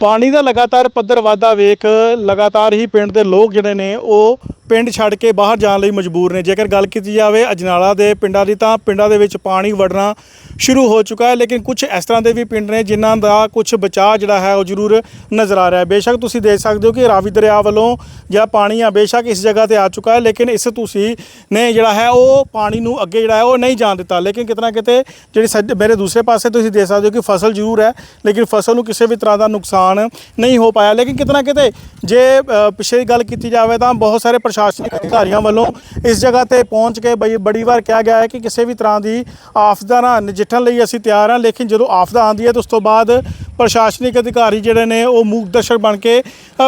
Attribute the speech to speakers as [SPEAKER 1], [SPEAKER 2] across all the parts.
[SPEAKER 1] ਪਾਣੀ ਦਾ ਲਗਾਤਾਰ ਪੱਧਰ ਵਾਧਾ ਵੇਖ ਲਗਾਤਾਰ ਹੀ ਪਿੰਡ ਦੇ ਲੋਕ ਜਿਹੜੇ ਨੇ ਉਹ ਪਿੰਡ ਛੱਡ ਕੇ ਬਾਹਰ ਜਾਣ ਲਈ ਮਜਬੂਰ ਨੇ। ਜੇਕਰ ਗੱਲ ਕੀਤੀ ਜਾਵੇ ਅਜਨਾਲਾ ਦੇ ਪਿੰਡਾਂ ਦੀ ਤਾਂ ਪਿੰਡਾਂ ਦੇ ਵਿੱਚ ਪਾਣੀ ਵੜਨਾ ਸ਼ੁਰੂ ਹੋ ਚੁੱਕਾ ਹੈ ਲੇਕਿਨ ਕੁਝ ਇਸ ਤਰ੍ਹਾਂ ਦੇ ਵੀ ਪਿੰਡ ਨੇ ਜਿਨ੍ਹਾਂ ਦਾ ਕੁਝ ਬਚਾਅ ਜਿਹੜਾ ਹੈ ਉਹ ਜ਼ਰੂਰ ਨਜ਼ਰ ਆ ਰਿਹਾ ਹੈ। ਬੇਸ਼ੱਕ ਤੁਸੀਂ ਦੇਖ ਸਕਦੇ ਹੋ ਕਿ ਰਾਵੀ ਦਰਿਆ ਵੱਲੋਂ ਜਿਹੜਾ ਪਾਣੀ ਆ ਬੇਸ਼ੱਕ ਇਸ ਜਗ੍ਹਾ ਤੇ ਆ ਚੁੱਕਾ ਹੈ ਲੇਕਿਨ ਇਸ ਤੁਸੀਂ ਨੇ ਜਿਹੜਾ ਹੈ ਉਹ ਪਾਣੀ ਨੂੰ ਅੱਗੇ ਜਿਹੜਾ ਹੈ ਉਹ ਨਹੀਂ ਜਾਣ ਦਿੱਤਾ। ਲੇਕਿਨ ਕਿਤਨਾ ਕਿਤੇ ਜਿਹੜੀ ਸੱਜ- ਮੇਰੇ ਦੂਸਰੇ ਪਾਸੇ ਤੁਸੀਂ ਦੇਖ ਸਕਦੇ ਹੋ ਕਿ ਫਸਲ ਜ਼ਰੂਰ ਹੈ ਲੇਕਿਨ ਫਸਲ ਨੂੰ ਕਿਸੇ ਵੀ ਤਰ੍ਹਾਂ ਦਾ ਨੁਕਸਾਨ ਨਹੀਂ ਹੋ ਪਾਇਆ। ਲੇਕਿਨ ਕਿਤਨਾ ਕਿਤੇ ਜੇ ਅ, ਪਿੱਛੇ ਦੀ ਗੱਲ ਕੀਤੀ ਜਾਵੇ ਤਾਂ ਬਹੁਤ ਸਾਰੇ ਪ੍ਰਸ਼ਾਸਨਿਕ ਅਧਿਕਾਰੀਆਂ ਵੱਲੋਂ ਇਸ ਜਗ੍ਹਾ ਤੇ ਪਹੁੰਚ ਕੇ ਬਈ ਬੜੀ ਵਾਰ ਕਿਹਾ ਗਿਆ ਹੈ ਕਿ ਕਿਸੇ ਵੀ ਤਰ੍ਹਾਂ ਦੀ ਆਫਦਾ ਨਾਲ ਨਜਿੱਠਣ ਲਈ ਅਸੀਂ ਤਿਆਰ ਹਾਂ, ਲੇਕਿਨ ਜਦੋਂ ਆਫਦਾ ਆਉਂਦੀ ਹੈ ਤਾਂ ਉਸ ਤੋਂ ਬਾਅਦ ਪ੍ਰਸ਼ਾਸਨਿਕ ਅਧਿਕਾਰੀ ਜਿਹੜੇ ਨੇ ਉਹ ਮੂਕ ਦਰਸ਼ਕ ਬਣ ਕੇ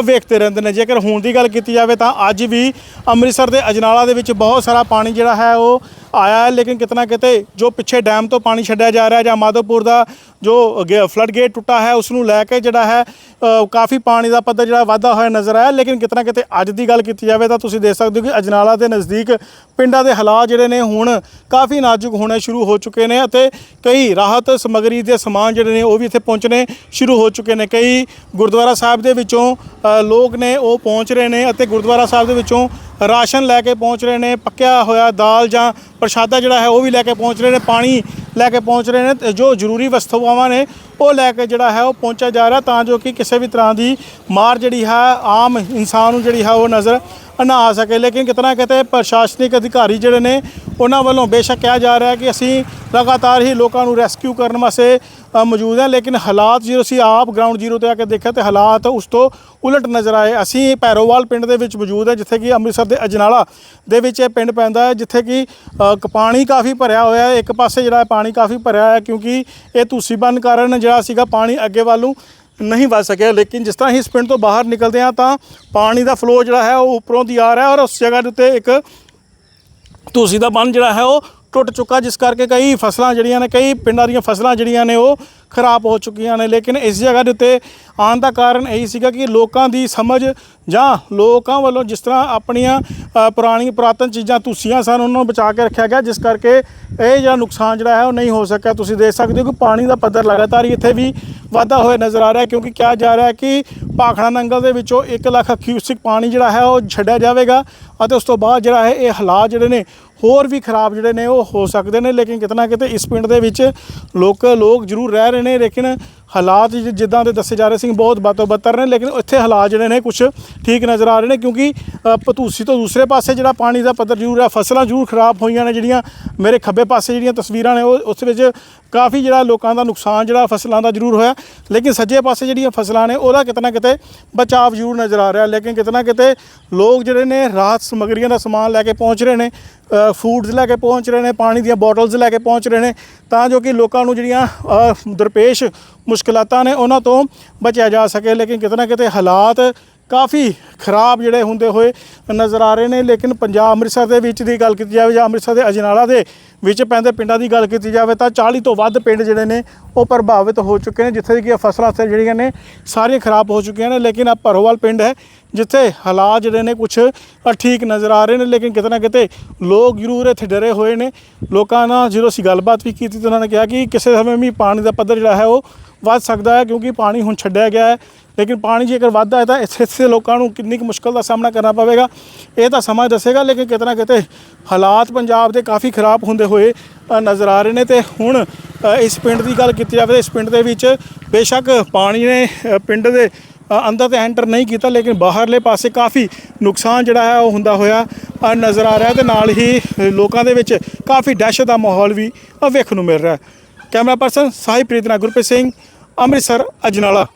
[SPEAKER 1] ਵੇਖਦੇ ਰਹਿੰਦੇ ਨੇ। ਜੇਕਰ ਹੁਣ ਦੀ ਗੱਲ ਕੀਤੀ ਜਾਵੇ ਤਾਂ ਅੱਜ ਵੀ ਅੰਮ੍ਰਿਤਸਰ ਦੇ ਅਜਨਾਲਾ ਦੇ ਵਿੱਚ ਬਹੁਤ ਸਾਰਾ ਪਾਣੀ ਜਿਹੜਾ ਹੈ ਉਹ ਆਇਆ ਹੈ, ਲੇਕਿਨ ਕਿਤਨਾ ਕਿਤੇ ਜੋ ਪਿੱਛੇ ਡੈਮ ਤੋਂ ਪਾਣੀ ਛੱਡਿਆ ਜਾ ਰਿਹਾ ਜਾਂ ਮਾਧੋਪੁਰ ਦਾ ਜੋ ਫਲੱਡ ਗੇਟ ਟੁੱਟਾ ਹੈ, ਉਸ ਨੂੰ ਲੈ ਕੇ ਜਿਹੜਾ ਹੈ ਕਾਫੀ ਪਾਣੀ ਦਾ ਪੱਧਰ ਜਿਹੜਾ ਵਾਧਾ ਹੋਇਆ ਨਜ਼ਰ ਆਇਆ। ਲੇਕਿਨ ਕਿਤਨਾ ਕਿਤੇ ਅੱਜ ਦੀ ਗੱਲ ਕੀਤੀ ਜਾਵੇ ਤਾਂ ਤੁਸੀਂ ਦੇਖ ਸਕਦੇ ਹੋ ਕਿ ਅਜਨਾਲਾ ਦੇ ਨਜ਼ਦੀਕ ਪਿੰਡਾਂ ਦੇ ਹਾਲਾਤ ਜਿਹੜੇ ਨੇ ਹੁਣ ਕਾਫੀ ਨਾਜ਼ੁਕ ਹੋਣੇ ਸ਼ੁਰੂ ਹੋ ਚੁੱਕੇ ਨੇ ਅਤੇ ਕਈ ਰਾਹਤ ਸਮੱਗਰੀ ਦੇ ਸਮਾਨ ਜਿਹੜੇ ਨੇ ਉਹ ਵੀ ਇੱਥੇ ਪਹੁੰਚਣੇ ਸ਼ੁਰੂ ਹੋ ਚੁੱਕੇ ਨੇ। ਕਈ ਗੁਰਦੁਆਰਾ ਸਾਹਿਬ ਦੇ ਵਿੱਚੋਂ ਲੋਕ ਨੇ ਉਹ ਪਹੁੰਚ ਰਹੇ ਨੇ ਅਤੇ ਗੁਰਦੁਆਰਾ ਸਾਹਿਬ ਦੇ ਵਿੱਚੋਂ ਰਾਸ਼ਨ ਲੈ ਕੇ ਪਹੁੰਚ ਰਹੇ ਨੇ, ਪੱਕਿਆ ਹੋਇਆ ਦਾਲ ਜਾਂ ਪ੍ਰਸ਼ਾਦਾ ਜਿਹੜਾ ਹੈ ਉਹ ਵੀ ਲੈ ਕੇ ਪਹੁੰਚ ਰਹੇ ਨੇ, ਪਾਣੀ ਲੈ ਕੇ ਪਹੁੰਚ ਰਹੇ ਨੇ ਤੇ ਜੋ ਜ਼ਰੂਰੀ ਵਸਤੂਆਂ ਨੇ ਉਹ ਲੈ ਕੇ ਜਿਹੜਾ ਹੈ ਉਹ ਪਹੁੰਚਿਆ ਜਾ ਰਿਹਾ ਤਾਂ ਜੋ ਕਿ ਕਿਸੇ ਵੀ ਤਰ੍ਹਾਂ ਦੀ ਮਾਰ ਜਿਹੜੀ ਹੈ, ਆਮ ਇਨਸਾਨ ਨੂੰ ਜਿਹੜੀ ਹੈ ਉਹ ਨਜ਼ਰ ਨਾ ਆ ਸਕੇ। ਲੇਕਿਨ ਕਿਤਨਾ ਕਿਤੇ ਪ੍ਰਸ਼ਾਸਨਿਕ ਅਧਿਕਾਰੀ ਜਿਹੜੇ ਨੇ ਉਹਨਾਂ ਵੱਲੋਂ ਬੇਸ਼ੱਕ ਕਿਹਾ ਜਾ ਰਿਹਾ ਕਿ ਅਸੀਂ ਲਗਾਤਾਰ ਹੀ ਲੋਕਾਂ ਨੂੰ ਰੈਸਕਿਊ ਕਰਨ ਵਾਸਤੇ ਮੌਜੂਦ ਹਾਂ, ਲੇਕਿਨ ਹਾਲਾਤ ਜਦੋਂ ਅਸੀਂ ਆਪ ਗਰਾਊਂਡ ਜ਼ੀਰੋ ਤੇ ਆ ਕੇ ਦੇਖਿਆ ਤੇ ਹਾਲਾਤ ਉਸ ਤੋਂ ਉਲਟ ਨਜ਼ਰ ਆਏ। ਅਸੀਂ ਪੈਰੋਵਾਲ ਪਿੰਡ ਦੇ ਵਿੱਚ ਮੌਜੂਦ ਹੈ, ਜਿੱਥੇ ਕਿ ਅੰਮ੍ਰਿਤਸਰ ਦੇ ਅਜਨਾਲਾ ਦੇ ਵਿੱਚ ਇਹ ਪਿੰਡ ਪੈਂਦਾ ਹੈ, ਜਿੱਥੇ ਕਿ ਕ- ਪਾਣੀ ਕਾਫੀ ਭਰਿਆ ਹੋਇਆ ਹੈ। ਇੱਕ ਪਾਸੇ ਜਿਹੜਾ ਪਾਣੀ ਕਾਫੀ ਭਰਿਆ ਹੈ ਕਿਉਂਕਿ ਇਹ ਤੁਸੀਂ ਬੰਨ ਕਾਰਨ ਜਿਹੜਾ ਸੀਗਾ ਪਾਣੀ ਅੱਗੇ ਵੱਲ ਨੂੰ ਨਹੀਂ ਵੱਧ ਸਕਿਆ। ਲੇਕਿਨ ਜਿਸ ਤਰ੍ਹਾਂ ਹੀ ਇਸ ਪਿੰਡ ਤੋਂ ਬਾਹਰ ਨਿਕਲਦੇ ਆ ਤਾਂ ਪਾਣੀ ਦਾ ਫਲੋ ਜਿਹੜਾ ਹੈ ਉਹ ਉੱਪਰੋਂ ਦੀ ਆ ਰਿਹਾ ਔਰ ਉਸ ਜਗ੍ਹਾ ਦੇ ਉੱਤੇ ਇੱਕ ਤੁਸੀਂ ਦਾ ਬੰਨ ਜਿਹੜਾ ਹੈ ਉਹ ਟੁੱਟ ਚੁੱਕਾ ਜਿਸ ਕਰਕੇ ਕਈ ਫਸਲਾਂ ਜਿਹੜੀਆਂ ਨੇ ਕਈ ਪਿੰਡਾਂ ਦੀਆਂ ਫਸਲਾਂ ਜਿਹੜੀਆਂ ਨੇ ਉਹ ਖਰਾਬ ਹੋ ਚੁੱਕੀਆਂ ਨੇ। ਲੇਕਿਨ ਇਸ ਜਗ੍ਹਾ ਦੇ ਉੱਤੇ ਆਉਣ ਦਾ ਕਾਰਨ ਇਹੀ ਸੀਗਾ ਕਿ ਲੋਕਾਂ ਦੀ ਸਮਝ ਜਾਂ ਲੋਕਾਂ ਵੱਲੋਂ ਜਿਸ ਤਰ੍ਹਾਂ ਆਪਣੀਆਂ ਅ, ਪੁਰਾਣੀ ਪੁਰਾਤਨ ਚੀਜ਼ਾਂ ਤੁਸੀਆਂ ਸਨ ਉਹਨਾਂ ਨੂੰ ਬਚਾ ਕੇ ਰੱਖਿਆ ਗਿਆ ਜਿਸ ਕਰਕੇ ਇਹ ਜਿਹੜਾ ਨੁਕਸਾਨ ਜਿਹੜਾ ਹੈ ਉਹ ਨਹੀਂ ਹੋ ਸਕਿਆ। ਤੁਸੀਂ ਦੇਖ ਸਕਦੇ ਹੋ ਕਿ ਪਾਣੀ ਦਾ ਪੱਧਰ ਲਗਾਤਾਰ ਇੱਥੇ ਵੀ ਵਾਧਾ ਹੋਇਆ ਨਜ਼ਰ ਆ ਰਿਹਾ ਕਿਉਂਕਿ ਕਿਹਾ ਜਾ ਰਿਹਾ ਹੈ ਕਿ ਭਾਖੜਾ ਨੰਗਲ ਦੇ ਵਿੱਚੋਂ 1 ਲੱਖ ਕਿਊਸਿਕ ਪਾਣੀ ਜਿਹੜਾ ਹੈ ਉਹ ਛੱਡਿਆ ਜਾਵੇਗਾ ਅਤੇ ਉਸ ਤੋਂ ਬਾਅਦ ਜਿਹੜਾ ਹੈ ਇਹ ਹਾਲਾਤ ਜਿਹੜੇ ਨੇ ਹੋਰ ਵੀ ਖਰਾਬ ਜਿਹੜੇ ਨੇ ਉਹ ਹੋ ਸਕਦੇ ਨੇ ਲੇਕਿਨ ਕਿਤਨਾ ਕਿਤੇ ਇਸ ਪਿੰਡ ਦੇ ਵਿੱਚ ਲੋਕ ਲੋਕ ਜ਼ਰੂਰ ਰਹਿ ਰਹੇ ਨੇ ਲੇਕਿਨ ਹਾਲਾਤ ਜਿੱਦਾਂ ਦੇ ਦੱਸੇ ਜਾ ਰਹੇ ਸੀ ਬਹੁਤ ਬਾਤੋਂ ਬੱਤਰ ਨੇ ਲੇਕਿਨ ਇੱਥੇ ਹਾਲਾਤ ਜਿਹੜੇ ਨੇ ਕੁਝ ਠੀਕ ਨਜ਼ਰ ਆ ਰਹੇ ਨੇ ਕਿਉਂਕਿ ਅ, ਪਤੂਸੀ ਤੋਂ ਦੂਸਰੇ ਪਾਸੇ ਜਿਹੜਾ ਪਾਣੀ ਦਾ ਪੱਧਰ ਜ਼ਰੂਰ ਹੈ ਫਸਲਾਂ ਜ਼ਰੂਰ ਖਰਾਬ ਹੋਈਆਂ ਨੇ ਜਿਹੜੀਆਂ ਮੇਰੇ ਖੱਬੇ ਪਾਸੇ ਜਿਹੜੀਆਂ ਤਸਵੀਰਾਂ ਨੇ ਉਹ ਉਸ ਵਿੱਚ ਕਾਫੀ ਜਿਹੜਾ ਲੋਕਾਂ ਦਾ ਨੁਕਸਾਨ ਜਿਹੜਾ ਫਸਲਾਂ ਦਾ ਜ਼ਰੂਰ ਹੋਇਆ, ਲੇਕਿਨ ਸੱਜੇ ਪਾਸੇ ਜਿਹੜੀਆਂ ਫਸਲਾਂ ਨੇ ਉਹਦਾ ਕਿਤਨਾ ਕਿਤੇ ਬਚਾਅ ਜ਼ਰੂਰ ਨਜ਼ਰ ਆ ਰਿਹਾ, ਲੇਕਿਨ ਕਿਤਨਾ ਕਿਤੇ ਲੋਕ ਜਿਹੜੇ ਨੇ ਰਾਹਤ ਸਮੱਗਰੀਆਂ ਦਾ ਸਮਾਨ ਲੈ ਕੇ ਪਹੁੰਚ ਰਹੇ ਨੇ ਫੂਡਸ ਲੈ ਕੇ ਪਹੁੰਚ ਰਹੇ ਨੇ, ਪਾਣੀ ਦੀਆਂ ਬੋਟਲਸ ਲੈ ਕੇ ਪਹੁੰਚ ਰਹੇ ਨੇ, ਤਾਂ ਜੋ ਕਿ ਲੋਕਾਂ ਨੂੰ ਜਿਹੜੀਆਂ ਦਰਪੇਸ਼ ਮੁਸ਼ਕਲਾਤਾਂ ਨੇ ਉਹਨਾਂ ਤੋਂ ਬਚਿਆ ਜਾ ਸਕੇ, ਲੇਕਿਨ ਕਿਤਨਾ ਕਿਤੇ ਹਾਲਾਤ ਕਾਫੀ ਖਰਾਬ ਜਿਹੜੇ ਹੁੰਦੇ ਹੋਏ ਨਜ਼ਰ ਆ ਰਹੇ ਨੇ, ਲੇਕਿਨ ਪੰਜਾਬ ਅੰਮ੍ਰਿਤਸਰ ਦੇ ਵਿੱਚ ਦੀ ਗੱਲ ਕੀਤੀ ਜਾਵੇ ਜਾਂ ਅੰਮ੍ਰਿਤਸਰ ਦੇ ਅਜਨਾਲਾ ਦੇ ਵਿੱਚ ਪੈਂਦੇ ਪਿੰਡਾਂ ਦੀ ਗੱਲ ਕੀਤੀ ਜਾਵੇ ਤਾਂ 40 ਤੋਂ ਵੱਧ ਪਿੰਡ ਜਿਹੜੇ ਨੇ ਉਹ ਪ੍ਰਭਾਵਿਤ ਹੋ ਚੁੱਕੇ ਨੇ, ਜਿੱਥੇ ਕਿ ਫਸਲਾਂ ਸੇ ਜਿਹੜੀਆਂ ਨੇ ਸਾਰੀਆਂ ਖਰਾਬ ਹੋ ਚੁੱਕੀਆਂ ਨੇ, ਲੇਕਿਨ ਆ ਭਰੋਵਾਲ ਪਿੰਡ ਹੈ, ਜਿੱਥੇ ਹਾਲਾਤ ਜਿਹੜੇ ਨੇ ਕੁਝ ਠੀਕ ਨਜ਼ਰ ਆ ਰਹੇ ਨੇ, ਲੇਕਿਨ ਕਿਤੇ ਨਾ ਕਿਤੇ ਲੋਕ ਜ਼ਰੂਰ ਇੱਥੇ ਡਰੇ ਹੋਏ ਨੇ। ਲੋਕਾਂ ਨਾਲ ਜਦੋਂ ਅਸੀਂ ਗੱਲਬਾਤ ਵੀ ਕੀਤੀ ਤਾਂ ਉਹਨਾਂ ਨੇ ਕਿਹਾ ਕਿ ਕਿਸੇ ਸਮੇਂ ਵੀ ਪਾਣੀ ਦਾ ਪੱਧਰ ਜਿਹੜਾ ਹੈ ਉਹ ਵੱਧ ਸਕਦਾ ਹੈ, ਕਿਉਂਕਿ ਪਾਣੀ ਹੁਣ ਛੱਡਿਆ ਗਿਆ ਹੈ। ਲੇਕਿਨ ਪਾਣੀ ਜੇਕਰ ਵੱਧਦਾ ਹੈ ਤਾਂ ਇੱਥੇ ਇੱਥੇ ਲੋਕਾਂ ਨੂੰ ਕਿੰਨੀ ਕੁ ਮੁਸ਼ਕਲ ਦਾ ਸਾਹਮਣਾ ਕਰਨਾ ਪਵੇਗਾ। ਇਹ ਤਾਂ ਸਮਾਂ ਦੱਸੇਗਾ, ਲੇਕਿਨ ਕਿਤੇ ਨਾ ਕਿਤੇ ਹਾਲਾਤ ਪੰਜਾਬ ਦੇ ਕਾਫੀ ਖਰਾਬ ਹੁੰਦੇ ਹੋਏ ਨਜ਼ਰ ਆ ਰਹੇ ਨੇ ਤੇ ਹੁਣ ਇਸ ਪਿੰਡ ਦੀ ਗੱਲ ਕੀਤੀ ਜਾਵੇ ਤਾਂ ਇਸ ਪਿੰਡ ਦੇ ਵਿੱਚ ਬੇਸ਼ੱਕ ਪਾਣੀ ਨੇ ਪਿੰਡ ਦੇ ਅੰਦਰ ਤੇ ਐਂਟਰ ਨਹੀਂ ਕੀਤਾ, ਲੇਕਿਨ ਬਾਹਰਲੇ ਪਾਸੇ ਕਾਫੀ ਨੁਕਸਾਨ ਜਿਹੜਾ ਹੈ ਉਹ ਹੁੰਦਾ ਹੋਇਆ ਨਜ਼ਰ ਆ ਰਿਹਾ ਤੇ ਨਾਲ ਹੀ ਲੋਕਾਂ ਦੇ ਵਿੱਚ ਕਾਫੀ ਦਹਿਸ਼ਤ ਦਾ ਮਾਹੌਲ ਵੀ ਵੇਖਣ ਨੂੰ ਮਿਲ ਰਿਹਾ ਹੈ। ਕੈਮਰਾ ਪਰਸਨ ਸਾਹਿਬਪ੍ਰੀਤ ਨਾਲ ਗੁਰਪ੍ਰੀਤ ਸਿੰਘ, ਅੰਮ੍ਰਿਤਸਰ, ਅਜਨਾਲਾ।